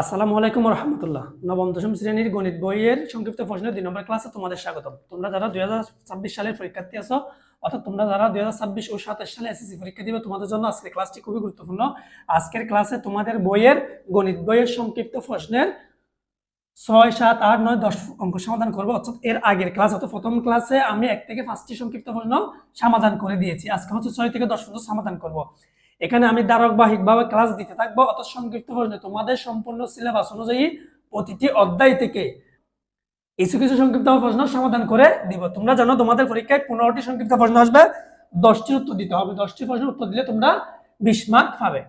আসসালামু আলাইকুম রহমতুল্লাহ নবম, দশম শ্রেণির গণিত বইয়ের সংক্ষিপ্ত প্রশ্নের দুই নম্বর ক্লাসে তোমাদের স্বাগতম। তোমরা যারা দুই হাজার ছাব্বিশ সালের পরীক্ষার্থী আছো, অর্থাৎ তোমরা যারা দুই হাজার ছাব্বিশ ও সাতাশ সালে এসএসসি পরীক্ষা দিবে, তোমাদের জন্য আজকের ক্লাসটি খুবই গুরুত্বপূর্ণ। আজকের ক্লাসে তোমাদের বইয়ের, গণিত বইয়ের সংক্ষিপ্ত প্রশ্নের ছয়, সাত, আট, নয়, দশ অঙ্ক সমাধান করব। অর্থাৎ এর আগের ক্লাস, অর্থাৎ প্রথম ক্লাসে আমি এক থেকে পাঁচটি সংক্ষিপ্ত প্রশ্ন সমাধান করে দিয়েছি। আজকে হচ্ছে ছয় থেকে দশ পর্যন্ত সমাধান করব। এখানে আমি ধারাবাহিকভাবে ক্লাস দিতে থাকব অত সংক্ষিপ্ত প্রশ্নে তোমাদের সম্পূর্ণ সিলেবাস অনুযায়ী প্রতিটি অধ্যায় থেকে কিছু কিছু সংক্ষিপ্ত প্রশ্ন সমাধান করে দিব। তোমরা জানো তোমাদের পরীক্ষায় পনেরোটি সংক্ষিপ্ত প্রশ্ন আসবে দশটি উত্তর দিতে হবে। দশটি প্রশ্নের উত্তর দিলে তোমরা বিশ মার্ক পাবে।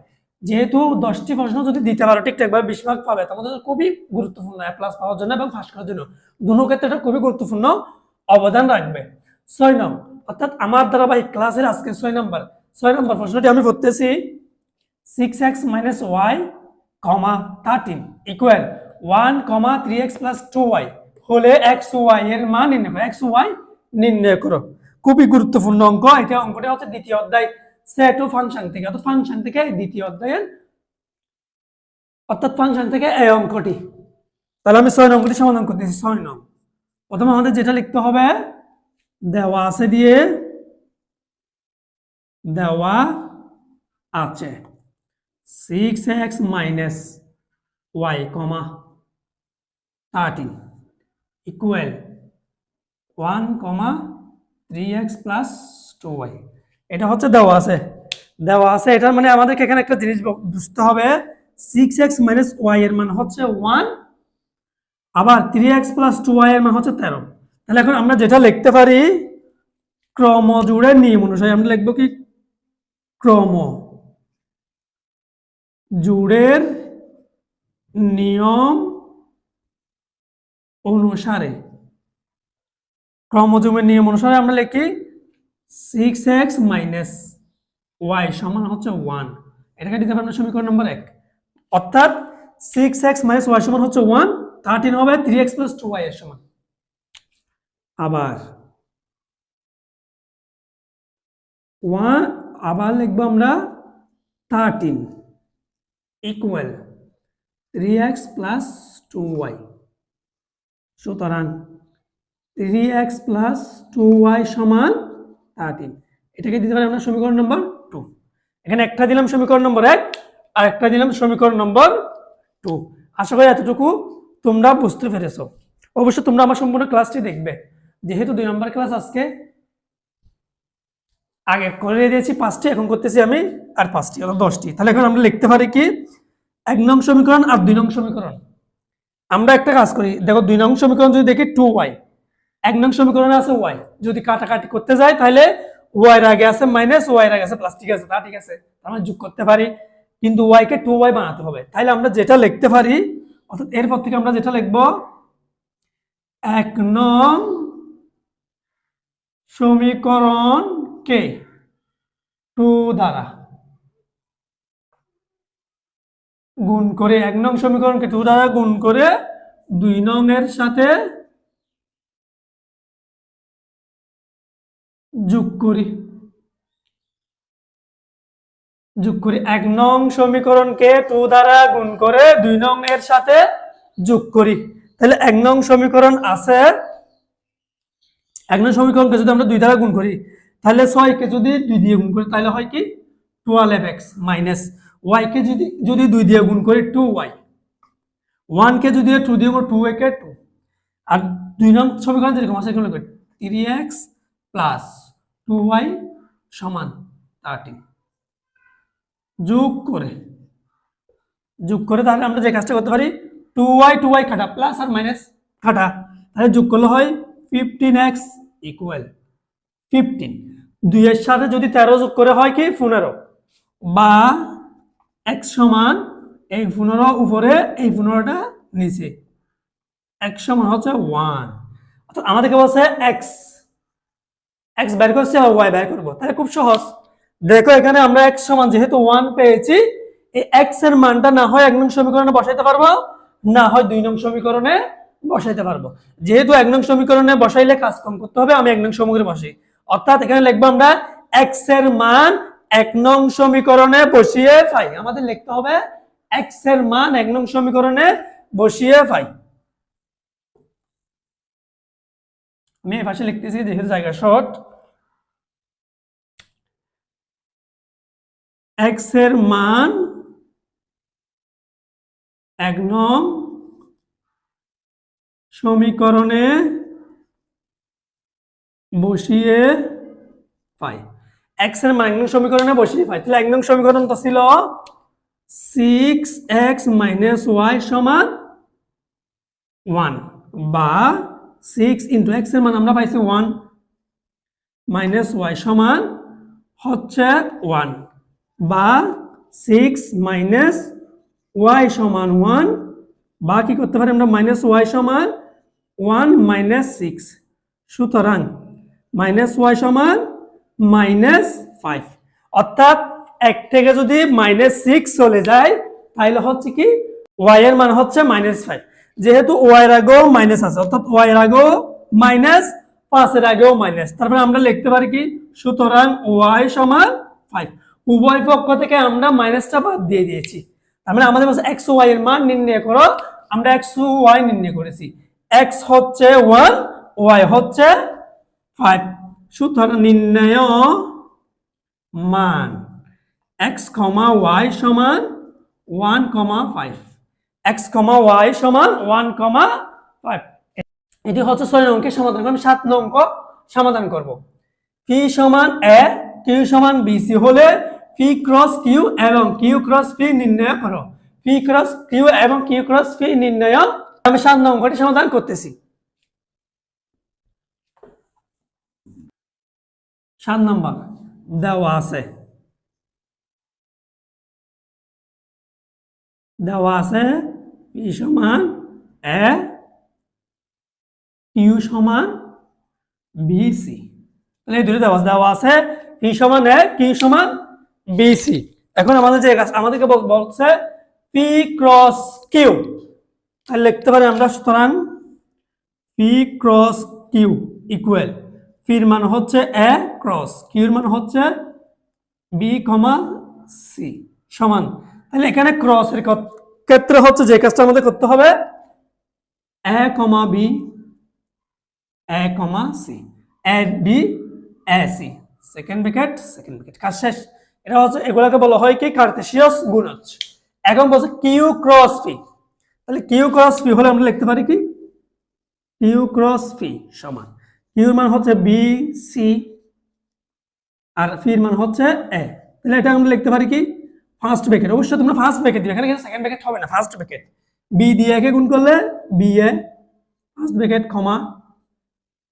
যেহেতু দশটি প্রশ্ন যদি দিতে পারো ঠিকঠাকভাবে বিশ মার্ক পাবে তোমাদের খুবই গুরুত্বপূর্ণ প্লাস পাওয়ার জন্য এবং ফাঁস করার জন্য। দুটো ক্ষেত্রে এটা খুবই গুরুত্বপূর্ণ অবদান রাখবে। ছয় নং, অর্থাৎ আমার ধারাবাহিক ক্লাসের আজকে ছয় নম্বর ছয় নম্বর প্রশ্নটি আমি করতেছি six X minus Y comma thirteen equal one comma three X plus two Y হলে এক্স ওয়াই এর মান নির্ণয় করো এক্স ওয়াই নির্ণয় করো। খুবই গুরুত্বপূর্ণ অঙ্ক এটা অঙ্কটা হচ্ছে দ্বিতীয় অধ্যায় সেট ও ফাংশন থেকে, অর্থাৎ ফাংশন থেকে দ্বিতীয় অধ্যায়ের, অর্থাৎ ফাংশন থেকে এই অঙ্কটি। তাহলে আমি ছয় নম্বরটি সমাধান করতেছি ছয় নং। প্রথমে আমাদের যেটা লিখতে হবে, দেওয়া আছে দিয়ে দেওয়া আছে। Six X minus Y comma thirteen equal one comma three X plus two Y এটা হচ্ছে দেওয়া আছে। দেওয়া আছে, এটার মানে আমাদেরকে এখানে একটা জিনিস বুঝতে হবে। সিক্স এক্স মাইনাস ওয়াই এর মান হচ্ছে ওয়ান আবার three X plus two Y এর মান হচ্ছে তেরো। তাহলে এখন আমরা যেটা লিখতে পারি ক্রম জুড়ে নিয়ম অনুসারে আমরা লিখব কি? ক্রম। জুড়ের নিয়ম অনুসারে। ক্রমজুমের নিয়ম অনুসারে আমরা লিখি সিক্স এক্স মাইনাস ওয়াই সমান হচ্ছে ওয়ান এটাকে দিতে পারবেন সমীকরণ নম্বর এক। অর্থাৎ সিক্স এক্স মাইনাস ওয়াই সমান হচ্ছে ওয়ান থার্টিন হবে three X plus two Y এর সমান। আবার ওয়ান আবার লিখব আমরা thirteen equal three X plus two Y সুতরাং three X plus two Y সমান থার্টিন এটাকে দিতে পারি আমরা সমীকরণ নম্বর টু এখানে একটা দিলাম সমীকরণ নম্বর এক, আর একটা দিলাম সমীকরণ নম্বর টু আশা করি এতটুকু তোমরা বুঝতে পেরেছ। অবশ্য তোমরা আমার সম্পূর্ণ ক্লাসটি দেখবে। যেহেতু দুই নম্বর ক্লাস আজকে আগে করে দিয়েছি পাঁচটি, এখন করতেছি আমি আর পাঁচটি, অর্থাৎ দশটি। তাহলে এখন আমরা লিখতে পারি কি? এক নং সমীকরণ আর দুই নং সমীকরণ। আমরা একটা কাজ করি, দেখো দুই নং সমীকরণ যদি দেখি টু ওয়াই এক নং সমীকরণে আছে ওয়াই যদি কাটাকাটি করতে যাই, তাহলে ওয়াই এর আগে আছে মাইনাস ওয়াই এর আগে আছে প্লাস ঠিক আছে? তা ঠিক আছে আমরা যোগ করতে পারি। কিন্তু ওয়াই কে টু ওয়াই বানাতে হবে। তাহলে আমরা যেটা লিখতে পারি, অর্থাৎ এরপর থেকে আমরা যেটা লিখব, এক নং সমীকরণ কে? টু দ্বারা। গুণ করে এক নং সমীকরণকে টু দ্বারা গুণ করে দুই নং এর সাথে যোগ করি। যোগ করি এক নং সমীকরণকে টু দ্বারা গুণ করে দুই নং এর সাথে যোগ করি। তাহলে এক নং সমীকরণ আছে। এক নং সমীকরণকে যদি আমরা দুই দ্বারা গুণ করি তাহলে ছয়কে যদি দুই দিয়ে গুণ করি, তাহলে হয় কি? টুয়েলভ এক্স মাইনাস ওয়াইকে যদি যদি দুই দিয়ে গুণ করি টু ওয়াই ওয়ানকে যদি টু দিয়ে গুণ টু একে টু আর দুই নং সমীকরণ যেরকম আছে এগুলো three X plus two Y সমান থার্টিন যোগ করে যোগ করে তাহলে আমরা যে কাজটা করতে পারি টু ওয়াই টু ওয়াই খাটা প্লাস আর মাইনাস খাটা তাহলে যোগ করলে হয় ফিফটিন এক্স ইকুয়াল ফিফটিন দুইয়ের সাথে যদি তেরো যোগ করে হয় কি? পনেরো। বা এক্স সমান এই পনেরো উপরে এই পনেরোটা নিচে। এক সমান হচ্ছে ওয়ান অর্থাৎ আমাদেরকে বলছে এক্স এক্স বের করছি আর ওয়াই বের করব। তাহলে খুব সহজ। দেখো এখানে আমরা এক্স সমান যেহেতু ওয়ান পেয়েছি, এই এক্সের মানটা না হয় এক নং সমীকরণে বসাইতে পারব, না হয় দুই নং সমীকরণে বসাইতে পারব। যেহেতু এক নং সমীকরণে বসাইলে কাজ কম করতে হবে, আমি এক নং সমীকরণে বসাই। অর্থাৎ এখানে লিখব আমরা এক্সের মান এক নং সমীকরণে বসিয়ে পাই আমাদের লিখতে হবে এক্সের মান এক নং সমীকরণে বসিয়ে পাই আমি এই পাশে লিখতেছি, যেহেতু জায়গা শর্ট এক্সের মান এক নং সমীকরণে বসিয়ে পাই এক্সের মান এক নং সমীকরণে বসিয়ে পাই তাহলে এক নং সমীকরণ তো ছিল সিক্স এক্স মাইনাস ওয়াই সমান ওয়ান বা সিক্স ইন্টু এক্সের মান আমরা পাইছি ওয়ান মাইনাস ওয়াই সমান হচ্ছে ওয়ান বা সিক্স মাইনাস ওয়াই সমান ওয়ান বা কি করতে পারি আমরা মাইনাস ওয়াই সমান ওয়ান মাইনাস সিক্স সুতরাং মাইনাস ওয়াই সমান মাইনাস ফাইভ। অর্থাৎ এক থেকে যদি মাইনাস সিক্স চলে যায় তাহলে হচ্ছে কি, ওয়াই এর মান হচ্ছে মাইনাস ফাইভ। যেহেতু ওয়াই এর আগেও মাইনাস আছে, অর্থাৎ ওয়াই এর আগেও মাইনাস পাঁচের আগেও মাইনাস। তারপরে আমরা লিখতে পারি কি, সুতরাং ওয়াই সমান ফাইভ। উভয় পক্ষ থেকে আমরা মাইনাসটা বাদ দিয়ে দিয়েছি। তার মানে আমাদের কাছে এক্স ওয়াই এর মান নির্ণয় করো, আমরা এক্স ওয়াই নির্ণয় করেছি। এক্স হচ্ছে ওয়ান, ওয়াই হচ্ছে ফাইভ। সুতরাং নির্ণয় মান এক্স কমা ওয়াই সমান one comma five. X comma Y সমান ওয়ান কমা ফাইভ। এটি হচ্ছে ছয় অঙ্কের সমাধান। আমি সাত অঙ্ক সমাধান করব। পি সমান এ কিউ সমান বিসি হলে পি ক্রস কিউ এবং কিউ ক্রস পি নির্ণয় করো। পি ক্রস কিউ এবং কিউ ক্রস পি নির্ণয়। আমি সাত অঙ্কটি সমাধান করতেছি। সাত নম্বর। দেওয়া আছে। দেওয়া আছে পি সমান এ, কিউ সমান বিসি তাহলে এই দুটো দেওয়া আছে। দেওয়া আছে পি সমান এ, কিউ সমান বিসি এখন আমাদের যে কাজ আমাদেরকে বলছে পি ক্রস কিউ। তাহলে লিখতে পারি আমরা সুতরাং পি ক্রস কিউ ইকুয়াল। পির মান হচ্ছে এ ক্রস, কিউর মান হচ্ছে বি কমা সি সমান। তাহলে এখানে ক্রসের ক্ষেত্রে হচ্ছে যে কাজটা আমাদের করতে হবে, A comma B, A comma C, A B, A C. Second bracket second bracket কাজ শেষ। এটা হচ্ছে, এগুলোকে বলা হয় কি? কার্তেশিয়াস গুণজ এখন বলছে কিউ ক্রস পি তাহলে কিউ ক্রস পি হলে আমরা লিখতে পারি কি? কিউ ক্রস পি সমান। কিউর মান হচ্ছে বি সি আর ফির মান হচ্ছে এ তাহলে এটা আমরা লিখতে পারি কি? ফার্স্ট ব্র্যাকেট অবশ্যই তোমরা ফার্স্ট ব্র্যাকেট দিবে। এখানে সেকেন্ড ব্র্যাকেট হবে না ফার্স্ট ব্র্যাকেট বি দিয়ে একে গুণ করলে B A first bracket comma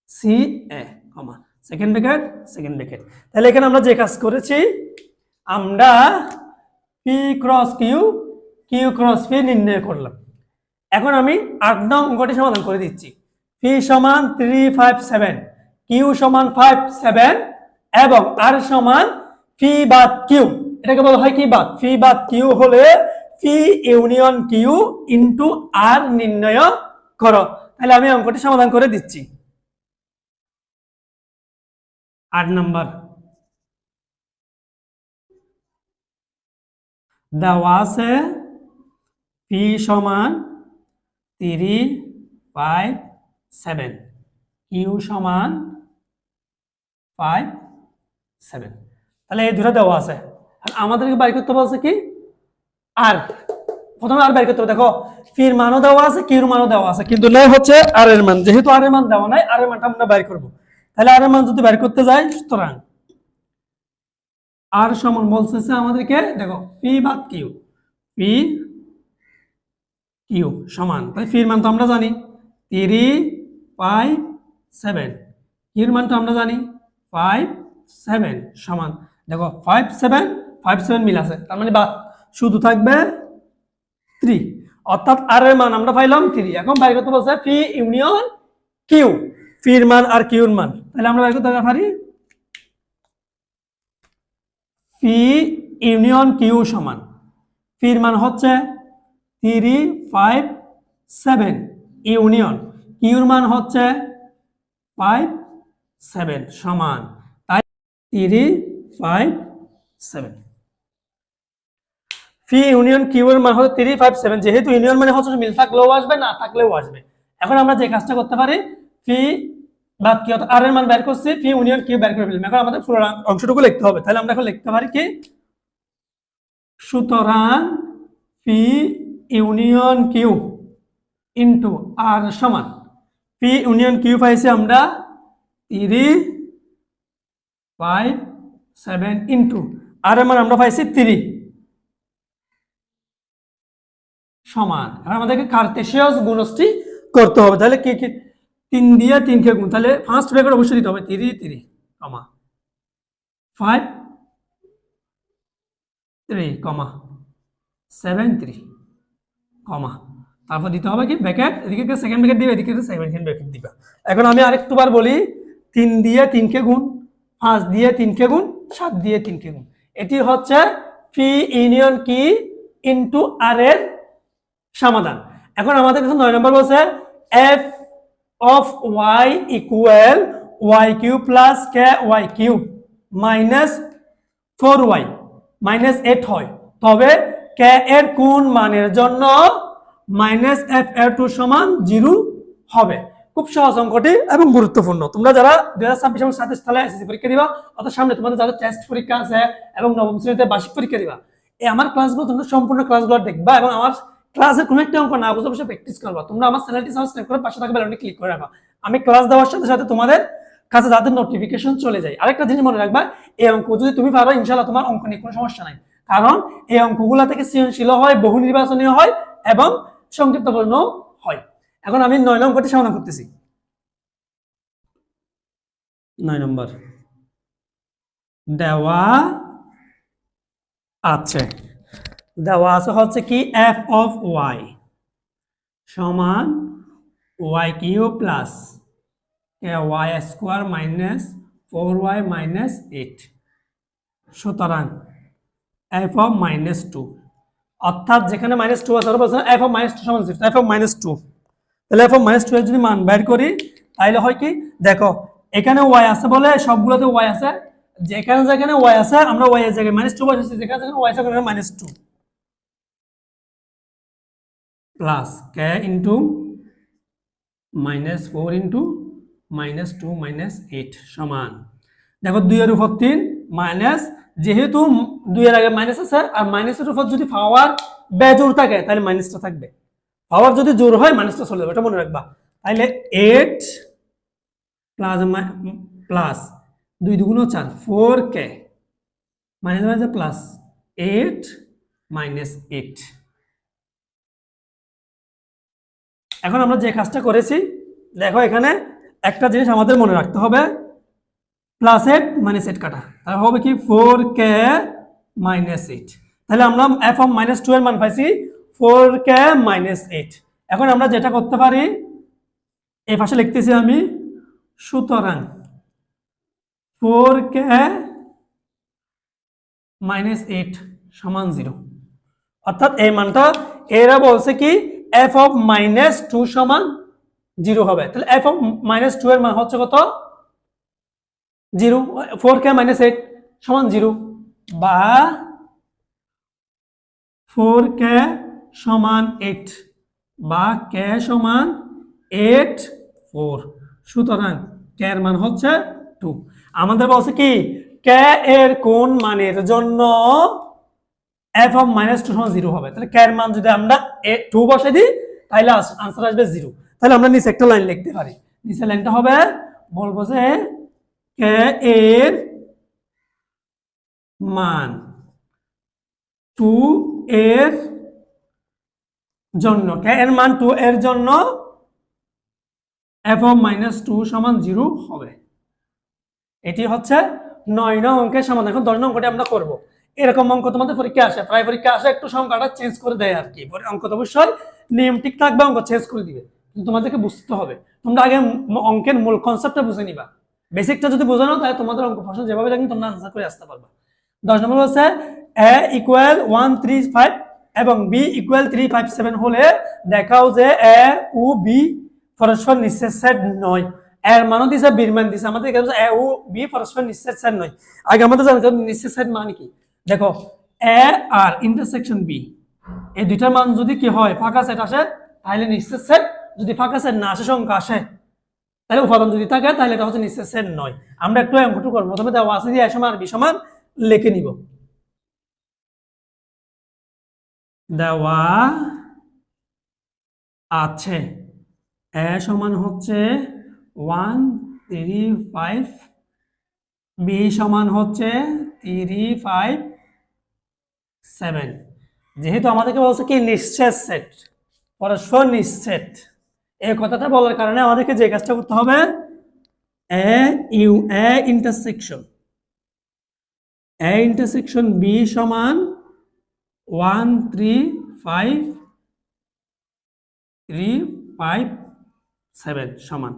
C A comma second bracket second bracket তাহলে এখানে আমরা যে কাজ করেছি, আমরা P cross Q Q cross P নির্ণয় করলাম। এখন আমি আট নং অঙ্কটি সমাধান করে দিচ্ছি। পি সমান থ্রি ফাইভ সেভেন কিউ সমান ফাইভ সেভেন এবং আর সমান পি বাদ কিউ এটাকে বলা হয় কি বাদ। ফি বাদ কিউ হলে P union Q into R নির্ণয় করো। তাহলে আমি অঙ্কটি সমাধান করে দিচ্ছি। আট নম্বর দেওয়া আছে পি সমান থ্রি ফাইভ সেভেন কিউ সমান ফাইভ সেভেন তাহলে এই দুটো দেওয়া আছে। আমাদেরকে বাই করতে বলছে কি? আর প্রথমে আর করতে হবে। দেখো ফির মানও দেওয়া আছে কিউর মানও দেওয়া আছে। কিন্তু নাই হচ্ছে আর এর মান। যেহেতু আর এর মান দেওয়া নাই আর এর মানটা আমরা তাহলে আর এর মান যদি করতে যাই, সুতরাং আর সমান বলছে আমাদেরকে, দেখো পি কিউ পি কিউ সমান। তাই ফির মান তো আমরা জানি। Three five seven. কিউর মান তো আমরা জানি? ফাইভ সেভেন সমান। দেখো ফাইভ সেভেন ফাইভ সেভেন মিল আছে। তার মানে বাদ। শুধু থাকবে থ্রি অর্থাৎ আর এর মান আমরা পাইলাম থ্রি এখন বাইর করতে বলছে পি ইউনিয়ন কিউ ফির মান আর কিউর মান। তাহলে আমরা বাইর করতে পারি পি ইউনিয়ন কিউ সমান। ফির মান হচ্ছে থ্রি ফাইভ সেভেন ইউনিয়ন কিউর মান হচ্ছে ফাইভ সেভেন সমান। তাই three five seven P union Q এর মান হচ্ছে থ্রি ফাইভ সেভেন যেহেতু ইউনিয়ন মানে হচ্ছে মিল থাকলেও আসবে, না থাকলেও আসবে। এখন আমরা যে কাজটা করতে পারি ফি বা কি? আর এর মান বের করছি ফি ইউনিয়ন কিউ বের করে ফেললাম। এখন আমাদের পুরো অংশটুকু লিখতে হবে। তাহলে আমরা এখন লিখতে পারি কি? সুতরাং P union Q into R সমান। পি ইউনিয়ন কিউ পাইছি আমরা three five seven into R মান আমরা পাইছি থ্রি সমান। এখন আমাদেরকে কার্তেশিয়াস গুণষ্টি করতে হবে। তাহলে কি কি? তিন দিয়ে তিনকে গুণ। তাহলে ফার্স্ট ব্র্যাকেট অবশ্যই দিতে হবে। Three three comma five three comma seven three comma তারপর দিতে হবে কি ব্র্যাকেট এদিকে সেকেন্ড ব্র্যাকেট দিবে, এদিকে সেকেন্ড ব্র্যাকেট দিবা। এখন আমি আরেকটু বার বলি, তিন দিয়ে তিনকে গুণ, পাঁচ দিয়ে তিনকে গুণ, সাত দিয়ে তিনকে গুণ। এটি হচ্ছে P union Q into R এর সমাধান। এখন আমাদের কাছে নয় নম্বর বলছে F of Y equal Y Q plus K Y Q minus four Y minus eight হয়। তবে কে এর কোন মানের জন্য মাইনাস এফ এর টু সমান জিরো হবে। খুব সহজ অঙ্কটি এবং গুরুত্বপূর্ণ। তোমরা যারা দুই হাজার ছাব্বিশ এবং সাতাশ সালে এসএসসি পরীক্ষা দিবা, অর্থাৎ সামনে তোমাদের যাদের টেস্ট পরীক্ষা আছে এবং নবম শ্রেণীতে বার্ষিক পরীক্ষা দিবা, এই আমার ক্লাসগুলো তোমরা সম্পূর্ণ ক্লাসগুলো দেখবা এবং আমার ক্লাসের কোনো একটা অঙ্ক না বুঝে বসে প্র্যাকটিস করবা। তোমরা আমার চ্যানেলটি সাবস্ক্রাইব করে পাশে থাকা বেলনটি ক্লিক করে রাখবা। আমি ক্লাস দেওয়ার সাথে সাথে তোমাদের কাছে যাদের নোটিফিকেশন চলে যায়, আরেকটা জিনিস মনে রাখবা, এই অঙ্ক যদি তুমি পারো ইনশাল্লাহ তোমার অঙ্ক নিয়ে কোনো সমস্যা নাই। কারণ এই অঙ্কগুলা থেকে সৃজনশীল হয়, বহু নির্বাচনীয় হয় এবং সংক্ষিপ্তপূর্ণ হয়। এখন আমি নয় নম্বরটি সমাধান করতেছি। নয় নম্বর। দেওয়া আছে। দেওয়া আছে হচ্ছে কি এফ অফ ওয়াই সমান Y Q plus Y square minus four Y minus eight. সুতরাং এফ অফ মাইনাস টু অর্থাৎ যেখানে মাইনাস টু আছে এফ অফ মাইনাস টু সমান এফ অফ মাইনাস টু তাহলে এফ অফ মাইনাস টু এর যদি মান বের করি, তাহলে হয় কি? দেখো, এখানে ওয়াই আছে বলে সবগুলোতে ওয়াই আছে। যেখানে যেখানে ওয়াই আছে, আমরা ওয়াই এর জায়গায় মাইনাস টু বসেছি যেখানে যেখানে ওয়াই আছে, ওখানে minus two plus K into minus four into minus two minus eight সমান। দেখো, দুইয়ের উপর তিন মাইনাস যেহেতু দুইয়ের আগে মাইনাস আছে, আর মাইনাসের উপর যদি পাওয়ার বেজোর থাকে, তাহলে মাইনাসটা থাকবে। পাওয়ার যদি জোর হয় মাইনাসটা চলে যাবে, এটা মনে রাখবা। তাহলে এইট প্লাস প্লাস দুই দুগুণ চার four k minus minus plus eight minus eight এখন আমরা যে কাজটা করেছি, দেখো এখানে একটা জিনিস আমাদের মনে রাখতে হবে প্লাস এইট মাইনাস এইট কাটা। তাহলে হবে কি ফোর কে মাইনাস এইট তাহলে আমরা এফ অফ মাইনাস টু এর মান পাইছি ফোর কে মাইনাস এইট এখন আমরা যেটা করতে পারি, এই পাশে লিখতেছি আমি, সুতরাং ফোর কে মাইনাস এইট সমান জিরো অর্থাৎ এই মানটা এরা বলছে কি এফ অফ মাইনাস টু সমান জিরো হবে। তাহলে এফ অফ মাইনাস টু এর মান হচ্ছে কত? Zero four k minus eight সমান জিরো। বা ফোর কে সমান এইট বা কে সমান এইট ফোর সুতরাং কে মান হচ্ছে টু আমাদের বলছে কি, কে এর কোন মানের জন্য এফ অফ মাইনাস টু সমান জিরো হবে? তাহলে কে মান যদি আমরা টু বসে দিই, তাহলে আনসার আসবে জিরো তাহলে আমরা নিচে একটা লাইন লিখতে পারি। নিচে লাইনটা হবে, বলব যে কে এর মান? টু এর জন্য। এর মান টু এর জন্য? এফ মাইনাস টু সমান জিরো হবে। এটি হচ্ছে নয় নং অঙ্কের সমাধান। এখন দশ নং আমরা করব। এরকম অঙ্ক তোমাদের পরীক্ষা আসে। প্রায় পরীক্ষা আসে, একটু সংখ্যাটা চেঞ্জ করে দেয় আর কি। অঙ্ক তো অবশ্যই নিয়ম ঠিক থাকবে, অঙ্ক চেঞ্জ করে দিবে। কিন্তু তোমাদেরকে বুঝতে হবে। তোমরা আগে অঙ্কের মূল কনসেপ্টটা বুঝে নিবা। বেসিকটা যদি বোঝো না তাহলে তোমাদের অঙ্ক প্রশ্ন যেভাবে থাকবে তোমরা আনসার করে আসতে পারবা। দশ নম্বর হচ্ছে A equal one three five এবং B equal three five seven হলে দেখাও যে এ ও বি পরস্পর নিঃশ্বেদ সেট নয়। এর মানও দিছে বীর মান দিছে। আমাদের এখানে এ ও বি পরস্পর নিঃশ্বেদ সেট নয়। আগে আমাদের জানতে হবে নিঃশ্বেদ সেট মানে কি? দেখো এ আর ইন্টারসেকশন বি এই দুইটার মান যদি কি হয়, ফাঁকা সেট আসে, তাহলে নিশ্চিত সেট যদি ফাঁকা সেট না আসে, সংখ্যা আসে। তাহলে উপাদান যদি থাকে, তাহলে এটা হচ্ছে নিশ্চিত সেট নয়। আমরা একটু অঙ্কটু করব। প্রথমে দেওয়া আছে যে সমান বি সমান লিখে নিব। দেওয়া আছে। এ সমান হচ্ছে ওয়ান থ্রি ফাইভ, বি সমান হচ্ছে থ্রি ফাইভ সেভেন। যেহেতু আমাদেরকে বলছে কি নিশ্চয় সেট, পরস্পর নিশ্চেত এই কথাটা বলার কারণে আমাদেরকে যে কাজটা করতে হবে, A, U, A intersection A intersection B সমান one three five three five seven সমান।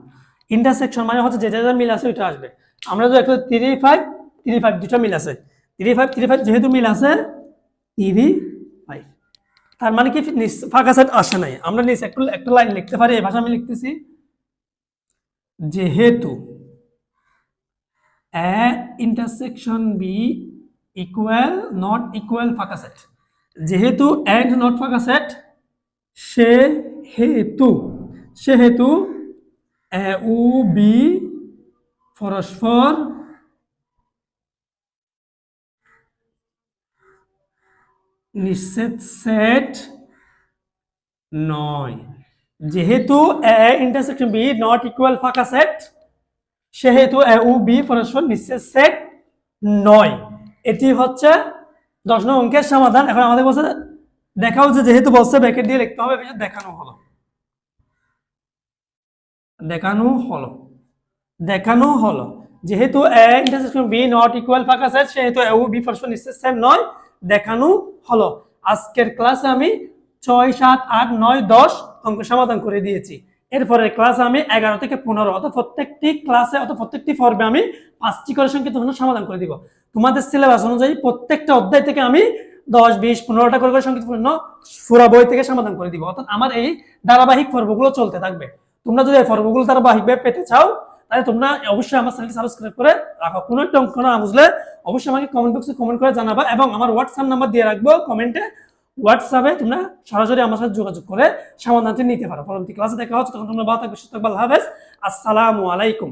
ইন্টারসেকশন মানে হচ্ছে যেটা যেটা মিল আছে ওইটা আসবে। আমরা যদি একটা থ্রি ফাইভ থ্রি ফাইভ দুটো মিল আছে। থ্রি ফাইভ থ্রি ফাইভ যেহেতু মিল আছে থ্রি ফাইভ তার মানে কি ফাঁকা সেট আসে নাই। আমরা নিচে একটু একটা লাইন লিখতে পারি, এই ভাষা আমি লিখতেছি। যেহেতু A intersection B equal not equal ফাঁকা সেট যেহেতু অ্যান্ড নট ফাঁকা সেট সে হেতু সেহেতু এ ও বি, পরস্পর নিশ্চিত সেট নয়। যেহেতু A intersection B not equal ফাঁকা সেট সেহেতু এ ও বি পরস্পর নিশ্চিত সেট নয়। এটি হচ্ছে দশ নং অঙ্কের সমাধান। এখন আমাদের বলছে, দেখাও যে যেহেতু বলছে ব্যাকেট দিয়ে লিখতে হবে দেখানো হলো। দেখানো হলো। দেখানো হলো। যেহেতু A intersection B not equal ফাঁকা সেট সেহেতু এ ও বি পরস্পর নিশ্চিত সেট নয় দেখানো হলো। আজকের ক্লাসে আমি ছয়, সাত, আট, নয়, দশ অঙ্ক সমাধান করে দিয়েছি। এরপরে ক্লাসে আমি এগারো থেকে পনেরো অত প্রত্যেকটি ক্লাসে অত প্রত্যেকটি পর্বে আমি পাঁচটি করে সংখ্যা তোমার সমাধান করে দিব। তোমাদের সিলেবাস অনুযায়ী প্রত্যেকটা অধ্যায় থেকে আমি দশ, বিশ, পনেরোটা করে করে সংক্ষিপ্তপূর্ণ পুরা বই থেকে সমাধান করে দিব। অর্থাৎ আমার এই ধারাবাহিক পর্বগুলো চলতে থাকবে। তোমরা যদি এই পর্বগুলো ধারাবাহিকভাবে পেতে চাও তাহলে তোমরা অবশ্যই আমার চ্যানেলটি সাবস্ক্রাইব করে রাখো। কোনো একটা অঙ্ক না বুঝলে অবশ্যই আমাকে কমেন্ট বক্সে কমেন্ট করে জানাবা এবং আমার হোয়াটসঅ্যাপ নাম্বার দিয়ে রাখব কমেন্টে হোয়াটসঅ্যাপে তোমরা সরাসরি আমার সাথে যোগাযোগ করে সমাধানটি নিতে পারো। পরবর্তী ক্লাসে দেখা হচ্ছে। তখন তোমরা থাকবে, সুস্থ হাফেজ। আসসালামু আলাইকুম।